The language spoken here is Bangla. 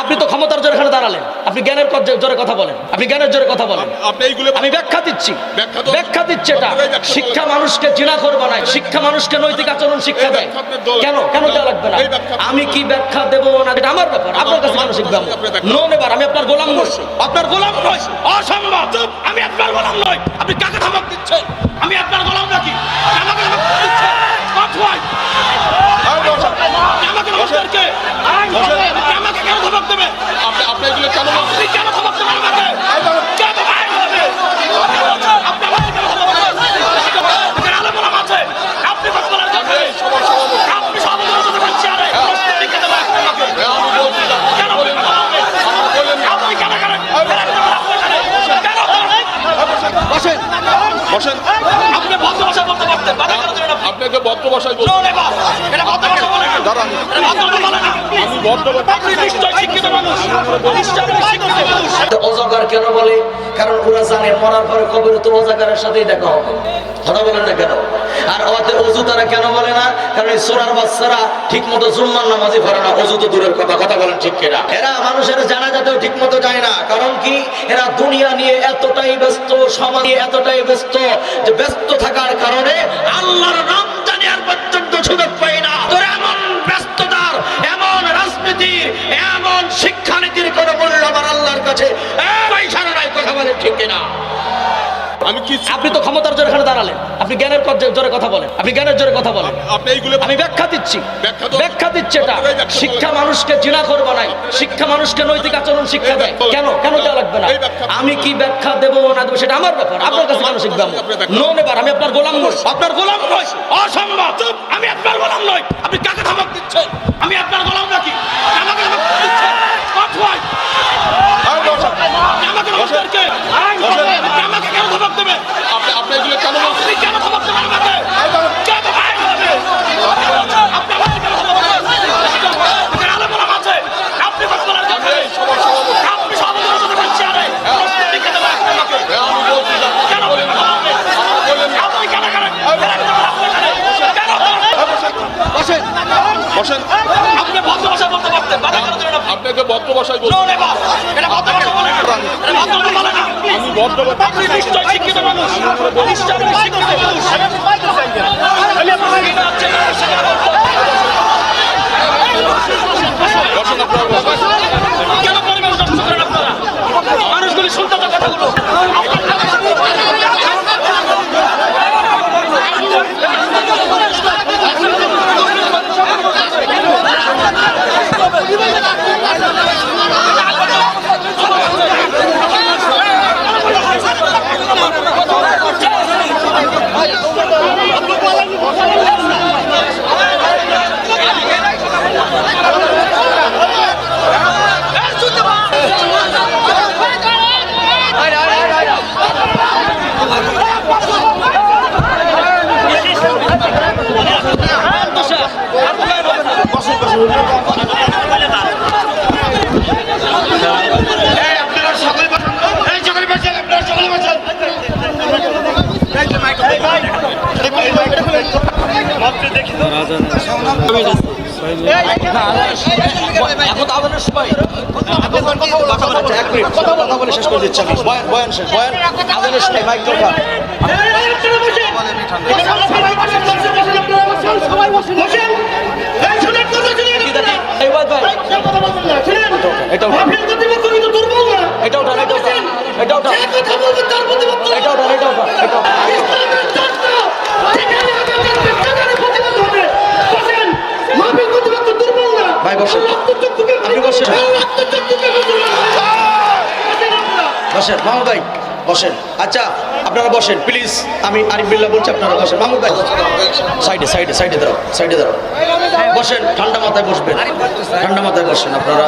আপনি তো ক্ষমতার জোরে এখানে দাঁড়ালেন। আপনি জ্ঞানের জোরে কথা বলেন। আপনি জ্ঞানের জোরে কথা বলেন। আমি ব্যাখ্যা দিচ্ছি। ব্যাখ্যা দিচ্ছে এটা। শিক্ষা মানুষকে জিনা করবে না। শিক্ষা মানুষকে নৈতিক আচরণ শিক্ষা দেয়। কেন কেন দেওয়া লাগবে না? আমি কি ব্যাখ্যা দেবো না? এটা আমার ব্যাপার। আপনার কাছে কেন শিখবে আপনি ব্যাখ্যা- নো নেবার আমি আপনার গোলাম নই। আপনার গোলাম নই। অসম্ভব। আমি আপনার গোলাম নই। আপনি কাকে ধমক দিচ্ছেন? আমি আপনার গোলাম নাকি আমাকে ধমক দিচ্ছেন পাঠওয়াই আর বসেন। আমাকে ধমক দেন কে? আপনি আমাকে কেন ধমক দেবেন আপনি আপনি এগুলো কেন বলছেন? আপনি কেন ধমক দেবেন আমাকে কেন ভাই হবে? আপনি আমাকে কেন ধমক দেবেন? এখানে আলেম ওলামা আছে। আপনি কথা বলার দরকার নেই। আপনি সমাজের মধ্যে বলছি আরে। আপনি কেন বলেন আমাকে? হ্যাঁ, আমি বলছি না। কেন আপনি কথা বলেন? বললেন না। আপনি কেন করেন? কেন করেন? বসেন বসেন আপনি ভদ্র ভাষায় বলতে পারতেন। বাধা কেন দিলেন আপনি? আপনাকে ভদ্র ভাষায় বলতে এটা ভদ্র ভাষা বলে না। দাঁড়ান। এটা বলে না। আমি ভদ্র আপনি নিশ্চয় শিক্ষিত মানুষ। নিশ্চয় শিক্ষিত মানুষ। অজাগার কেন বলে কারণ ওরা জানে মরার পরে কবরে তো অজাগারের সাথেই দেখা হবে কথা বলেন না কেন? আর ওতে অজু তারা কেন বলে না? কারণ সোনার বাচ্চারা ঠিক মতো জুম্মার নামাজি পড়ে না। অজু তো দূরের কথা কথা বলেন ঠিক কিনা? এরা মানুষের জানা যাতেও ঠিক মতো যায় না। কারণ কি? এরা দুনিয়া নিয়ে এতটাই ব্যস্ত, সমাজে এতটাই ব্যস্ত যে ব্যস্ত থাকার কারণে আল্লাহর নাম আমি কি আপনি তো ক্ষমতার জোরে এখানে দাঁড়ালেন। আপনি জ্ঞানের জোরে কথা বলেন। আপনি জ্ঞানের জোরে কথা বলেন। আপনি এইগুলো আমি ব্যাখ্যা দিচ্ছি। ব্যাখ্যা দিচ্ছে এটা। শিক্ষা। মানুষকে জিনা করবে নাই। শিক্ষা মানুষকে নৈতিক আচরণ শিক্ষা দেয়। কেন? কেন দেওয়া লাগবে না? আমি কি ব্যাখ্যা দেবো না দেবো সেটা আমার ব্যাপার। আপনার কাছে কেন শিখবে আপনি ব্যাখ্যা- নো নেবার আমি আপনার গোলাম নই। আপনার গোলাম নই। অসম্ভব! আমি আপনার গোলাম নই। আপনি কাকে ধমক দিচ্ছেন? আমি আপনার গোলাম নাকি? আমাকে ধমক দিচ্ছেন। আপনি আমাকে বসেন। আপনি ভদ্র বলতে পারতেন? আপনাকে ভদ্র ভাষায় বলছি। আপনি নিশ্চয়ই শিক্ষিত মানুষ আমি আপনাকে এটা হচ্ছে না, সেটা বলব। বসেন আপনারা বসেন কেন পরিবেশ নষ্ট করেন আপনারা মানুষগুলি শুনতে তো কথাগুলো এখন তো আদানের সময় এখন কথা বলা শেষ করে দিচ্ছি আমি বয়ান বয়ান বয়ান আদানের সময় মাইক ভাই ভাই এটা উঠান এটা উঠান এটা উঠান এটা উঠান এটা উঠান এটা উঠান এটা উঠান ভাই বসেন আপনি বসেন বসেন, মাহমুদ ভাই, বসেন। আচ্ছা আপনারা বসেন প্লিজ আমি আরিফ বিল্লাহ বলছি, আপনারা বসেন। মাহমুদ ভাই, সাইডে সাইডে সাইডে দাঁড়াও সাইডে দাঁড়াও। বসেন, ঠান্ডা মাথায় বসবেন। ঠান্ডা মাথায় বসেন আপনারা।